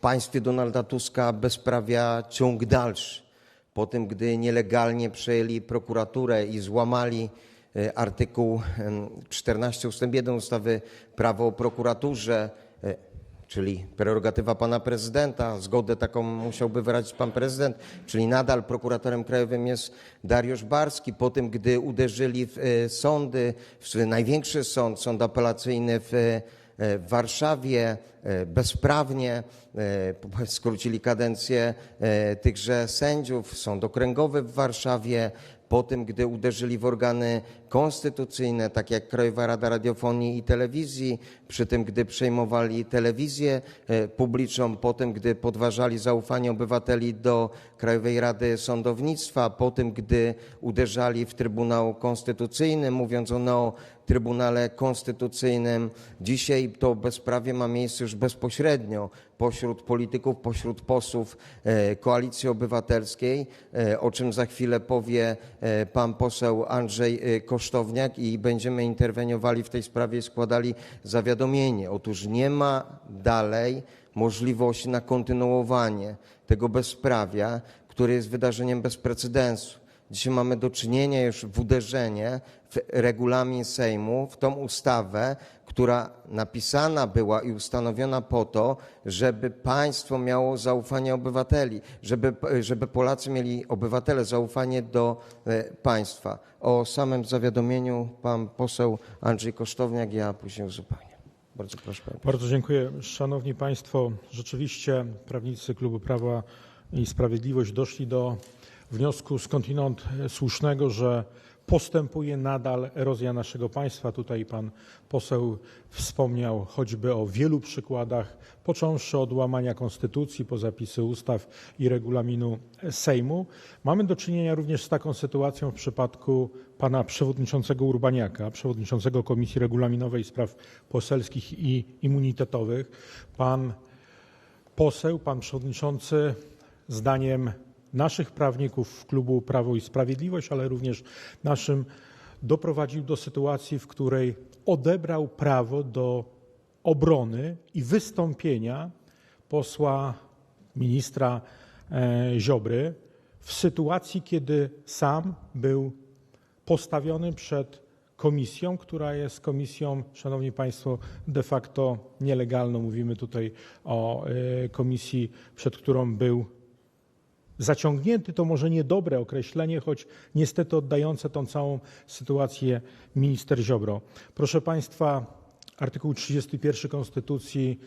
państwie Donalda Tuska bezprawia ciąg dalszy. Po tym, gdy nielegalnie przejęli prokuraturę i złamali e, artykuł em, 14 ust. 1 ustawy Prawo o prokuraturze, e, czyli prerogatywa pana prezydenta, zgodę taką musiałby wyrazić pan prezydent, czyli nadal prokuratorem krajowym jest Dariusz Barski. Po tym, gdy uderzyli w e, sądy, w największy sąd, sąd apelacyjny w w Warszawie e, bezprawnie e, skrócili kadencję e, tychże sędziów, sąd okręgowy w Warszawie, po tym, gdy uderzyli w organy konstytucyjne, tak jak Krajowa Rada Radiofonii i Telewizji, przy tym, gdy przejmowali telewizję e, publiczną, po tym, gdy podważali zaufanie obywateli do Krajowej Rady Sądownictwa, po tym, gdy uderzali w Trybunał Konstytucyjny, mówiąc o Trybunale Konstytucyjnym. Dzisiaj to bezprawie ma miejsce już bezpośrednio pośród polityków, pośród posłów e, Koalicji Obywatelskiej, e, o czym za chwilę powie pan poseł Andrzej e, Kosztowniak i będziemy interweniowali w tej sprawie składali zawiadomienie. Otóż nie ma dalej możliwości na kontynuowanie tego bezprawia, które jest wydarzeniem bez precedensu. Dzisiaj mamy do czynienia już w uderzenie w regulamin Sejmu, w tą ustawę, która napisana była i ustanowiona po to, żeby państwo miało zaufanie obywateli, żeby, żeby Polacy mieli, obywatele, zaufanie do e, państwa. O samym zawiadomieniu pan poseł Andrzej Kosztowniak, ja później uzupełnię. Bardzo proszę. Panie. Bardzo dziękuję. Szanowni Państwo, rzeczywiście prawnicy Klubu Prawa i Sprawiedliwość doszli do wniosku skądinąd słusznego, że postępuje nadal erozja naszego państwa. Tutaj pan poseł wspomniał choćby o wielu przykładach, począwszy od łamania konstytucji po zapisy ustaw i regulaminu Sejmu. Mamy do czynienia również z taką sytuacją w przypadku pana przewodniczącego Urbaniaka, przewodniczącego Komisji Regulaminowej Spraw Poselskich i Immunitetowych. Pan poseł, pan przewodniczący, zdaniem naszych prawników w klubu Prawo i Sprawiedliwość, ale również naszym, doprowadził do sytuacji, w której odebrał prawo do obrony i wystąpienia posła ministra e, Ziobry w sytuacji, kiedy sam był postawiony przed komisją, która jest komisją, szanowni państwo, de facto nielegalną. Mówimy tutaj o e, komisji, przed którą był zaciągnięty to może niedobre określenie, choć niestety oddające tą całą sytuację minister Ziobro. Proszę Państwa, artykuł 31 Konstytucji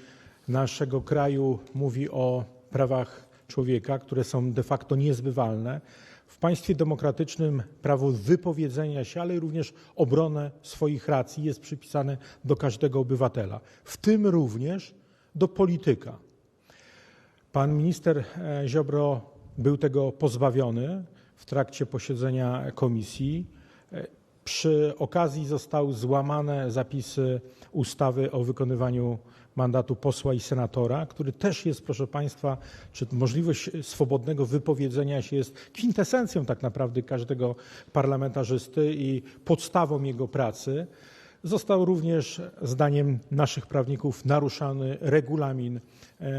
naszego kraju mówi o prawach człowieka, które są de facto niezbywalne. W państwie demokratycznym prawo wypowiedzenia się, ale również obronę swoich racji jest przypisane do każdego obywatela, w tym również do polityka. Pan minister e, Ziobro był tego pozbawiony w trakcie posiedzenia komisji. Przy okazji zostały złamane zapisy ustawy o wykonywaniu mandatu posła i senatora, który też jest, proszę Państwa, czy możliwość swobodnego wypowiedzenia się jest kwintesencją tak naprawdę każdego parlamentarzysty i podstawą jego pracy. Został również, zdaniem naszych prawników, naruszany regulamin e,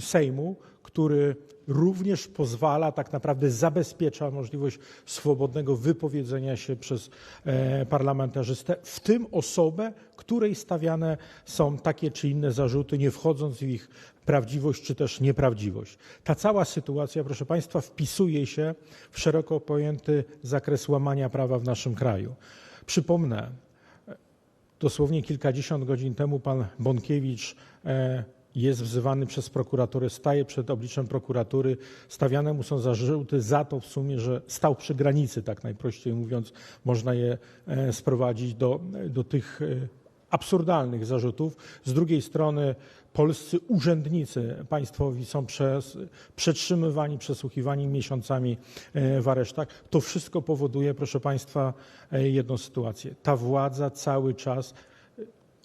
Sejmu, który również pozwala, tak naprawdę zabezpiecza możliwość swobodnego wypowiedzenia się przez e, parlamentarzystę, w tym osobę, której stawiane są takie czy inne zarzuty, nie wchodząc w ich prawdziwość czy też nieprawdziwość. Ta cała sytuacja, proszę Państwa, wpisuje się w szeroko pojęty zakres łamania prawa w naszym kraju. Przypomnę, Dosłownie kilkadziesiąt godzin temu pan Bąkiewicz e, jest wzywany przez prokuraturę, staje przed obliczem prokuratury. Stawiane mu są zarzuty za to w sumie, że stał przy granicy, tak najprościej mówiąc, można je e, sprowadzić do, do tych e, absurdalnych zarzutów. Z drugiej strony polscy urzędnicy państwowi są przez, przetrzymywani, przesłuchiwani miesiącami e, w aresztach. To wszystko powoduje, proszę Państwa, jedną sytuację. Ta władza cały czas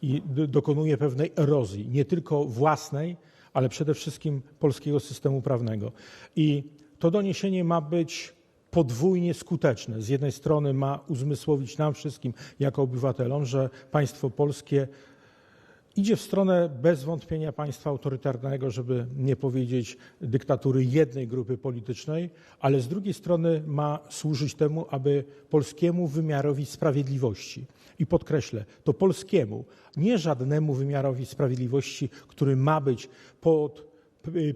i dokonuje pewnej erozji, nie tylko własnej, ale przede wszystkim polskiego systemu prawnego. I to doniesienie ma być podwójnie skuteczne. Z jednej strony ma uzmysłowić nam wszystkim jako obywatelom, że państwo polskie idzie w stronę bez wątpienia państwa autorytarnego, żeby nie powiedzieć dyktatury jednej grupy politycznej, ale z drugiej strony ma służyć temu, aby polskiemu wymiarowi sprawiedliwości, i podkreślę, to polskiemu, nie żadnemu wymiarowi sprawiedliwości, który ma być pod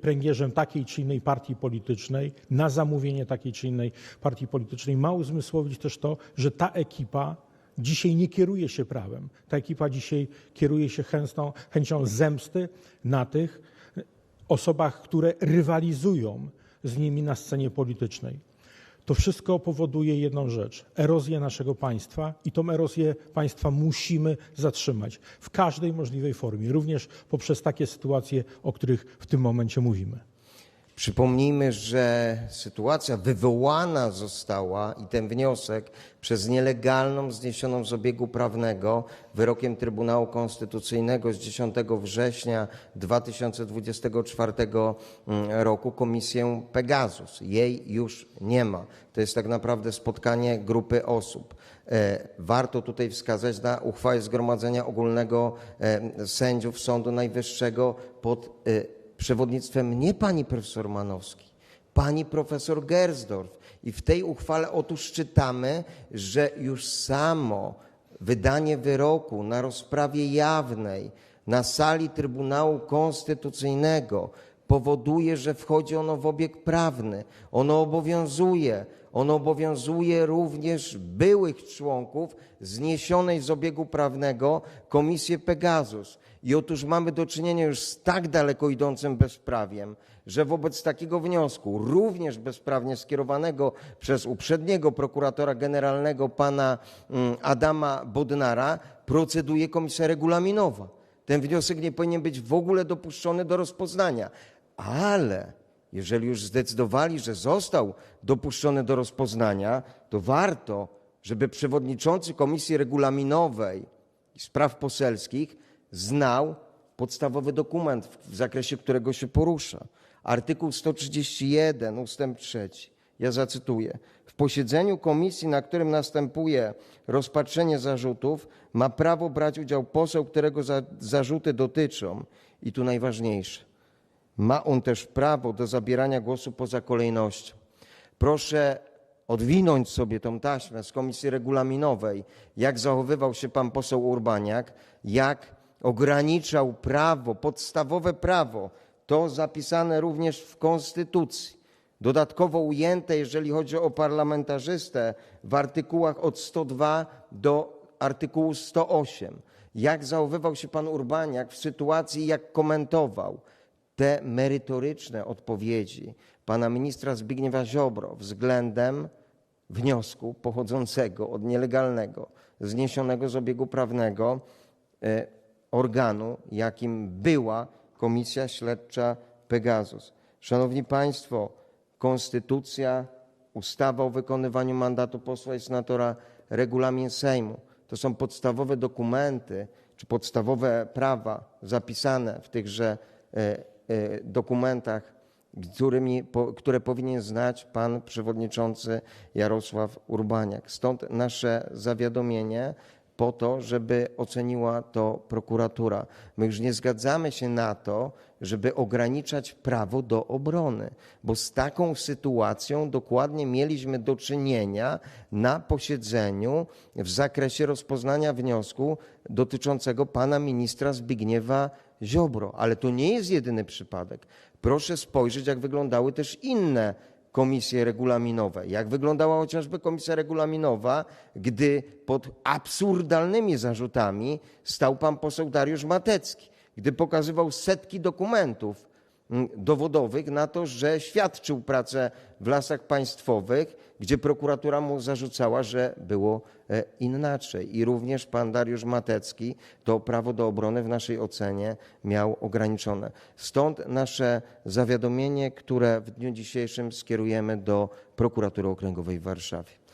pręgierzem takiej czy innej partii politycznej, na zamówienie takiej czy innej partii politycznej, ma uzmysłowić też to, że ta ekipa dzisiaj nie kieruje się prawem. Ta ekipa dzisiaj kieruje się chęcią zemsty na tych osobach, które rywalizują z nimi na scenie politycznej. To wszystko powoduje jedną rzecz erozję naszego państwa i tą erozję państwa musimy zatrzymać w każdej możliwej formie, również poprzez takie sytuacje, o których w tym momencie mówimy. Przypomnijmy, że sytuacja wywołana została i ten wniosek przez nielegalną zniesioną z obiegu prawnego wyrokiem Trybunału Konstytucyjnego z 10 września 2024 roku komisję Pegasus. Jej już nie ma. To jest tak naprawdę spotkanie grupy osób. E, Warto tutaj wskazać na uchwałę Zgromadzenia Ogólnego e, Sędziów Sądu Najwyższego pod e, przewodnictwem nie pani profesor Manowski, pani profesor Gersdorf. I w tej uchwale otóż czytamy, że już samo wydanie wyroku na rozprawie jawnej na sali Trybunału Konstytucyjnego powoduje, że wchodzi ono w obieg prawny. Ono obowiązuje. Ono obowiązuje również byłych członków zniesionej z obiegu prawnego Komisji Pegasus. I otóż mamy do czynienia już z tak daleko idącym bezprawiem, że wobec takiego wniosku, również bezprawnie skierowanego przez uprzedniego prokuratora generalnego pana mm, Adama Bodnara, proceduje komisja regulaminowa. Ten wniosek nie powinien być w ogóle dopuszczony do rozpoznania. Ale jeżeli już zdecydowali, że został dopuszczony do rozpoznania, to warto, żeby przewodniczący Komisji Regulaminowej i Spraw Poselskich znał podstawowy dokument, w zakresie którego się porusza. Artykuł 131 ustęp 3. Ja zacytuję. W posiedzeniu komisji, na którym następuje rozpatrzenie zarzutów, ma prawo brać udział poseł, którego za, zarzuty dotyczą. I tu najważniejsze. Ma on też prawo do zabierania głosu poza kolejnością. Proszę odwinąć sobie tą taśmę z komisji regulaminowej, jak zachowywał się pan poseł Urbaniak, jak ograniczał prawo, podstawowe prawo, to zapisane również w Konstytucji, dodatkowo ujęte, jeżeli chodzi o parlamentarzystę, w artykułach od 102 do artykułu 108. Jak zachowywał się pan Urbaniak w sytuacji, jak komentował te merytoryczne odpowiedzi pana ministra Zbigniewa Ziobro względem wniosku pochodzącego od nielegalnego, zniesionego z obiegu prawnego e, organu, jakim była Komisja Śledcza Pegasus. Szanowni Państwo, Konstytucja, ustawa o wykonywaniu mandatu posła i senatora, regulamin Sejmu to są podstawowe dokumenty czy podstawowe prawa zapisane w tychże e, dokumentach, którymi, które powinien znać pan przewodniczący Jarosław Urbaniak. Stąd nasze zawiadomienie po to, żeby oceniła to prokuratura. My już nie zgadzamy się na to, żeby ograniczać prawo do obrony, bo z taką sytuacją dokładnie mieliśmy do czynienia na posiedzeniu w zakresie rozpoznania wniosku dotyczącego pana ministra Zbigniewa Ziobro. Ale to nie jest jedyny przypadek. Proszę spojrzeć, jak wyglądały też inne komisje regulaminowe. Jak wyglądała chociażby komisja regulaminowa, gdy pod absurdalnymi zarzutami stał pan poseł Dariusz Matecki, gdy pokazywał setki dokumentów dowodowych na to, że świadczył pracę w lasach państwowych, gdzie prokuratura mu zarzucała, że było e, inaczej. I również pan Dariusz Matecki to prawo do obrony w naszej ocenie miał ograniczone. Stąd nasze zawiadomienie, które w dniu dzisiejszym skierujemy do prokuratury okręgowej w Warszawie.